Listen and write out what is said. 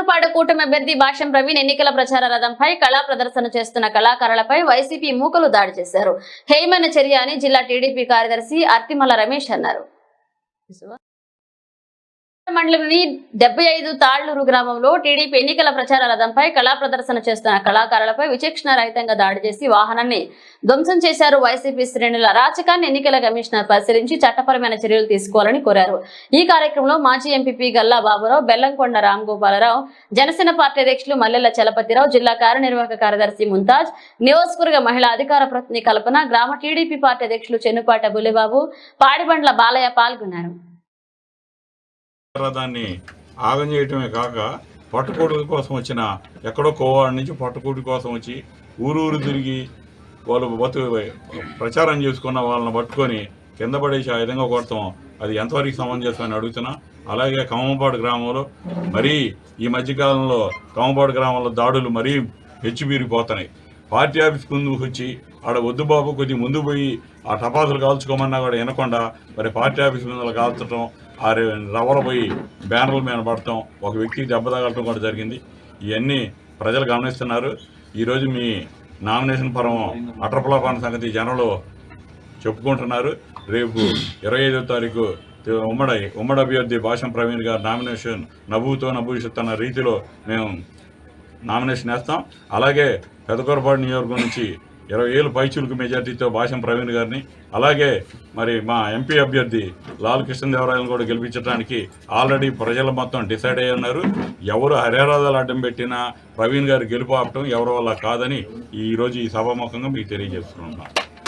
పెదకూరుపాడు కూటమి అభ్యర్థి భాష్యం ప్రవీణ్ ఎన్నికల ప్రచార రథంపై కళా ప్రదర్శన చేస్తున్న కళాకారులపై వైసీపీ మూకలు దాడి చేశారు. హేయమైన చర్య అని జిల్లా టీడీపీ కార్యదర్శి అర్తిమల రమేష్ అన్నారు. మండలంలోని డెబ్బై ఐదు తాళ్ళూరు గ్రామంలో టీడీపీ ఎన్నికల ప్రచార రథంపై కళా ప్రదర్శన చేస్తున్న కళాకారులపై విచక్షణ రహితంగా దాడి చేసి వాహనాన్ని ధ్వంసం చేశారు వైసీపీ శ్రేణుల రాచకాన్ని ఎన్నికల కమిషనర్ పరిశీలించి చట్టపరమైన చర్యలు తీసుకోవాలని కోరారు. ఈ కార్యక్రమంలో మాజీ ఎంపీపీ గల్లా బాబురావు బెల్లంకొండ రామ్ గోపాలరావు జనసేన పార్టీ అధ్యక్షులు మల్లెల చలపతిరావు జిల్లా కార్యనిర్వాహక కార్యదర్శి ముంతాజ్ నియోజకవర్గ మహిళా అధికార ప్రతినిధి కల్పన గ్రామ టీడీపీ పార్టీ అధ్యక్షులు చెన్నుపాట బులిబాబు పాడిబండ్ల బాలయ్య పాల్గొన్నారు. దాన్ని ఆగం చేయటమే కాక పట్టుకోడి కోసం వచ్చిన ఎక్కడో కోవాడ నుంచి పట్టుకోడి కోసం వచ్చి ఊరూరు తిరిగి వాళ్ళు బతు ప్రచారం చేసుకున్న వాళ్ళని పట్టుకొని కింద పడేసి ఆ విధంగా కొడతాం. అది ఎంతవరకు సమంజసం అని అడుగుతున్నా. అలాగే కమ్మపాడు గ్రామంలో మరీ ఈ మధ్యకాలంలో కమ్మపాడు గ్రామంలో దాడులు మరీ హెచ్చుబీరిపోతున్నాయి పార్టీ ఆఫీస్ ముందు వచ్చి ఆడ వద్దు బాబు కొద్ది ముందు పోయి ఆ టపాసులు కాల్చుకోమన్నా కూడా వినకుండా మరి పార్టీ ఆఫీస్ ముందు కాల్చడం ఆరు రవ్వలు పోయి బ్యానర్ల మీద పడటం ఒక వ్యక్తికి దెబ్బ తగలటం కూడా జరిగింది. ఇవన్నీ ప్రజలు గమనిస్తున్నారు. ఈరోజు మీ నామినేషన్ పరం అటర్ఫలాపాన సంగతి జనంలో చెప్పుకుంటున్నారు. రేపు ఇరవై ఐదో తారీఖు ఉమ్మడి ఉమ్మడి అభ్యర్థి భాషం ప్రవీణ్ గారు నామినేషన్ నవ్వుతో నవ్వుషిత్ అన్న రీతిలో మేము నామినేషన్ వేస్తాం. అలాగే పెదకొరపాడు నియోజకవర్గం నుంచి ఇరవై ఏళ్ళు పైచులకు మెజార్టీతో భాషం ప్రవీణ్ గారిని అలాగే మరి మా ఎంపీ అభ్యర్థి లాల్ కృష్ణదేవరాయలను కూడా గెలిపించడానికి ఆల్రెడీ ప్రజలు మొత్తం డిసైడ్ అయ్యి ఉన్నారు. ఎవరు హరేరాధాలు అడ్డం పెట్టినా ప్రవీణ్ గారు గెలుపు ఆపటం ఎవరి వల్ల కాదని ఈరోజు ఈ సభాముఖంగా మీకు తెలియజేస్తున్నాను